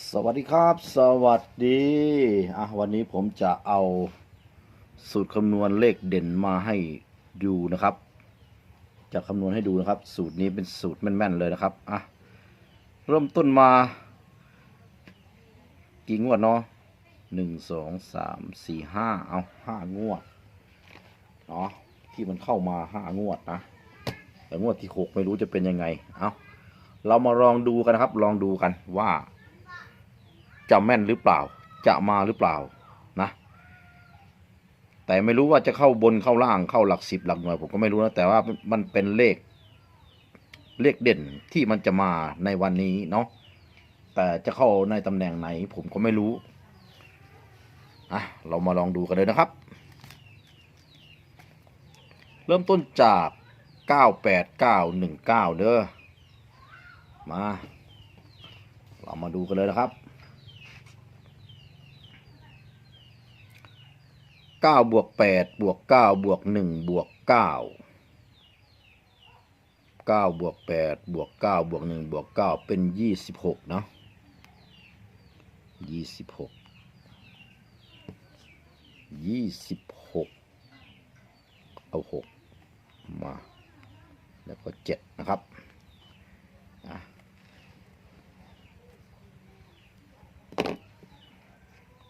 สวัสดีครับ สวัสดีอะวันนี้ผมจะเอาสูตรคำนวณเลขเด่นมาให้ดูนะครับ จะคำนวณให้ดูนะครับ สูตรนี้เป็นสูตรแม่นๆเลยนะครับอะเริ่มต้นมากี่งวดเนาะหนึ่งสองสามสี่ห้าเอาห้างวดเนาะที่มันเข้ามาห้างวดนะ แต่งวดที่หกไม่รู้จะเป็นยังไง เอาเรามาลองดูกันนะครับ ลองดูกันว่า จะแม่นหรือเปล่า จะมาหรือเปล่านะ แต่ไม่รู้ว่าจะเข้าบนเข้าล่างเข้าหลักสิบหลักหน่วยผมก็ไม่รู้นะแต่ว่ามันเป็นเลข เลขเด่นที่มันจะมาในวันนี้เนาะแต่จะเข้าในตำแหน่งไหน ผมก็ไม่รู้อะเรามาลองดูกันเลยนะครับ เริ่มต้นจาก 98919 เด้อมา เรามาดูกันเลยนะครับ 9บวก8บวก9บวก1บวก9 9บวก8บวก9บวก1บวก9เป็น 26 เนาะ26 26 เอา 6 มา แล้วก็ 7 นะครับ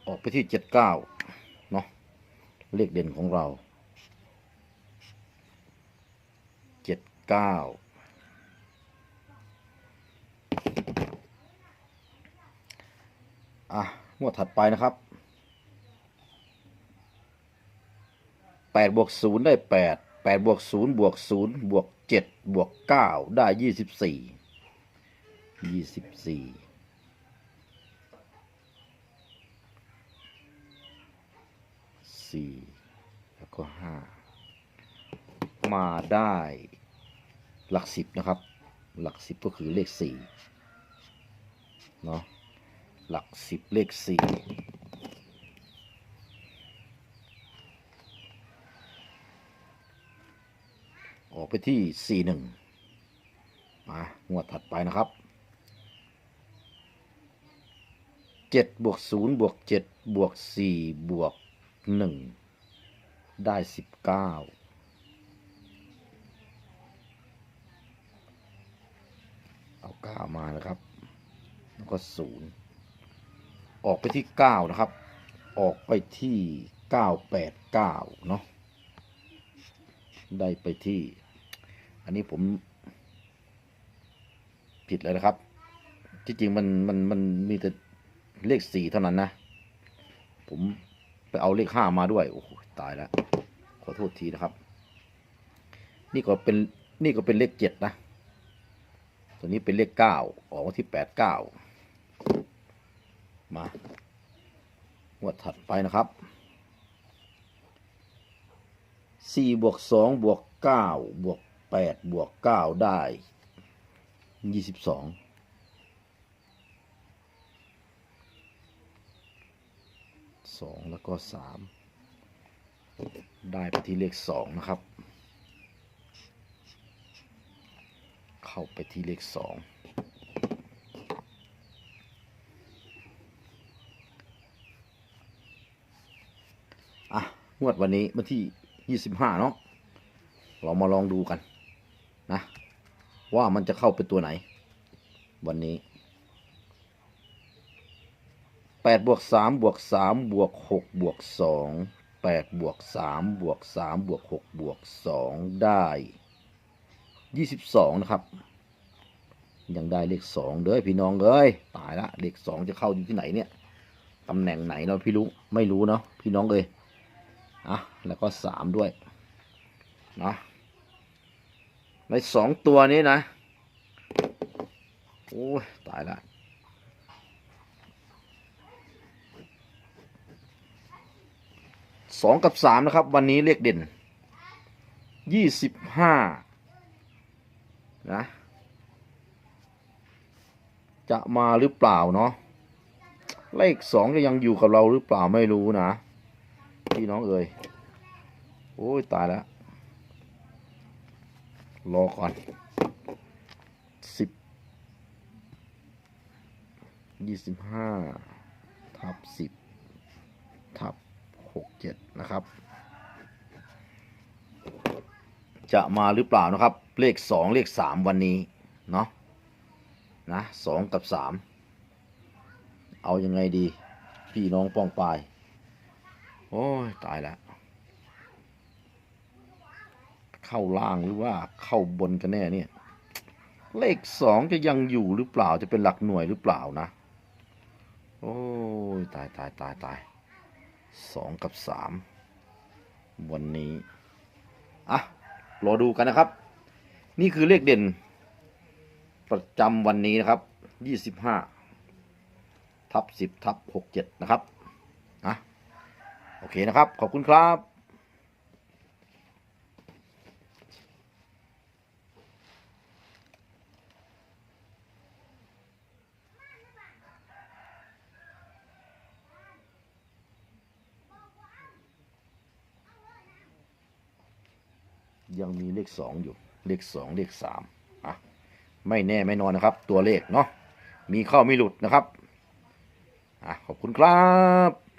ออกไปที่ 79 เลขเด่นของเราเจ็ดเก้าอะงวดถัดไปนะครับแปดบวกศูนย์ได้แปดแปดบวกศูนย์บวกศูนย์บวกเจ็ดบวกเก้าได้ยี่สิบสี่ยี่สิบสี่ สี่แล้วก็ห้ามาได้หลักสิบนะครับ หลักสิบก็คือเลขสี่เนาะหลักสิบเลขสี่ออกไปที่สี่หนึ่งมางวดถัดไปนะครับเจ็ดบวกศูนย์บวกเจ็ดบวกสี่บวก หนึ่งได้สิบเก้าเอาเก้ามานะครับ แล้วก็ศูนย์ออกไปที่เก้านะครับ ออกไปที่เก้าแปดเก้าเนาะได้ไปที่ อันนี้ผมผิดเลยนะครับ ที่จริงมันมันมันมีแต่เลขสี่เท่านั้นนะ ผม ไปเอาเลขห้ามาด้วย โอ้โหตายแล้ว ขอโทษทีนะครับ นี่ก็เป็นนี่ก็เป็นเลขเจ็ดนะ ตัวนี้เป็นเลขเก้าออกมาที่แปดเก้ามางวดถัดไปนะครับสี่บวกสองบวกเก้าบวกแปดบวกเก้าได้ยี่สิบสอง สองแล้วก็สามได้ไปที่เลขสองนะครับ เข้าไปที่เลขสองอะงวดวันนี้วันที่ยี่สิบห้าเนาะเรามาลองดูกันนะ ว่ามันจะเข้าเป็นตัวไหน วันนี้ แปดบวกสามบวกสามบวกหกบวกสองแปดบวกสามบวกสามบวกหกบวกสองได้ยี่สิบสองนะครับ ยังได้เลขสองเด้อพี่น้องเอ้ยตายละเลขสองจะเข้าอยู่ที่ไหนเนี่ยตำแหน่งไหนเราพี่รู้ไม่รู้เนาะพี่น้องเอ้ยอะแล้วก็สามด้วยนะในสองตัวนี้นะโอ้ยตายละ สองกับสามนะครับ วันนี้เลขเด่นยี่สิบห้านะจะมาหรือเปล่าเนาะเลขสองจะยังอยู่กับเราหรือเปล่าไม่รู้นะ พี่น้องเอ่ยโอ้ยตายแล้วรอก่อนสิบยี่สิบห้าทับสิบทับ หกเจ็ดนะครับ จะมาหรือเปล่านะครับ เลขสองเลขสามวันนี้ เนาะนะสองกับสามเอายังไงดี พี่น้องป้องปาย โอ้ย ตายแล้ว เข้าล่างหรือว่าเข้าบนกันแน่เนี่ย เลขสองจะยังอยู่หรือเปล่าจะเป็นหลักหน่วยหรือเปล่านะ โอ้ย ตายตายตายตาย สองกับสามวันนี้ อะ รอดูกันนะครับ นี่คือเลขเด่น ประจำวันนี้นะครับยี่สิบห้าทับสิบทับหกเจ็ดนะครับ อะ โอเคนะครับ ขอบคุณครับ ยังมีเลขสองอยู่ เลขสองเลขสามอะไม่แน่ไม่นอนนะครับ ตัวเลขเนาะมีเข้าไม่หลุดนะครับอะขอบคุณครับ